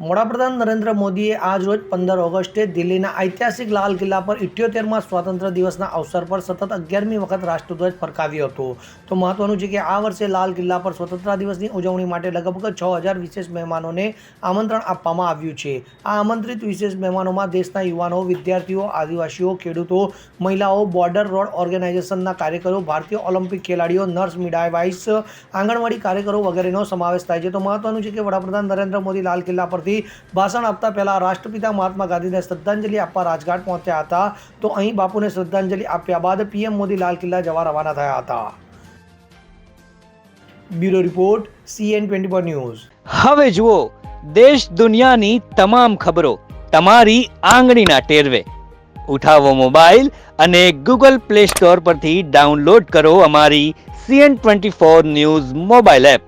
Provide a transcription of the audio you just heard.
વડાપ્રધાન નરેન્દ્ર મોદીએ આજ રોજ પંદર ઓગસ્ટે દિલ્હીના ઐતિહાસિક લાલ કિલ્લા પર ઇઠ્યોતેરમાં સ્વાતંત્ર્ય દિવસના અવસર પર સતત અગિયારમી વખત રાષ્ટ્રધ્વજ ફરકાવ્યો હતો. તો મહત્વનું છે કે આ વર્ષે લાલ કિલ્લા પર સ્વતંત્રતા દિવસની ઉજવણી માટે લગભગ છ હજાર વિશેષ મહેમાનોને આમંત્રણ આપવામાં આવ્યું છે. આ આમંત્રિત વિશેષ મહેમાનોમાં દેશના યુવાનો, વિદ્યાર્થીઓ, આદિવાસીઓ, ખેડૂતો, મહિલાઓ, બોર્ડર રોડ ઓર્ગેનાઇઝેશનના કાર્યકરો, ભારતીય ઓલિમ્પિક ખેલાડીઓ, નર્સ મિડાવાઇસ આંગણવાડી કાર્યકરો વગેરેનો સમાવેશ થાય છે. તો મહત્વનું છે કે વડાપ્રધાન નરેન્દ્ર મોદી લાલ કિલ્લા પરથી ભાષણ આપતા પહેલાં રાષ્ટ્રપિતા મહાત્મા ગાંધીને શ્રદ્ધાંજલિ આપવા રાજઘાટ પહોંચ્યા હતા. તો અહીં બાપુને શ્રદ્ધાંજલિ આપ્યા બાદ પીએમ મોદી લાલ કિલ્લા જવા રવાના થયા હતા. Bureau report, C N twenty four news. હવે જુઓ, દેશ દુનિયાની તમામ ખબરો તમારી આંગળીના ટેરવે. ઉઠાવો મોબાઈલ અને ગૂગલ પ્લે સ્ટોર પરથી ડાઉનલોડ કરો અમારી C N twenty four news mobile app.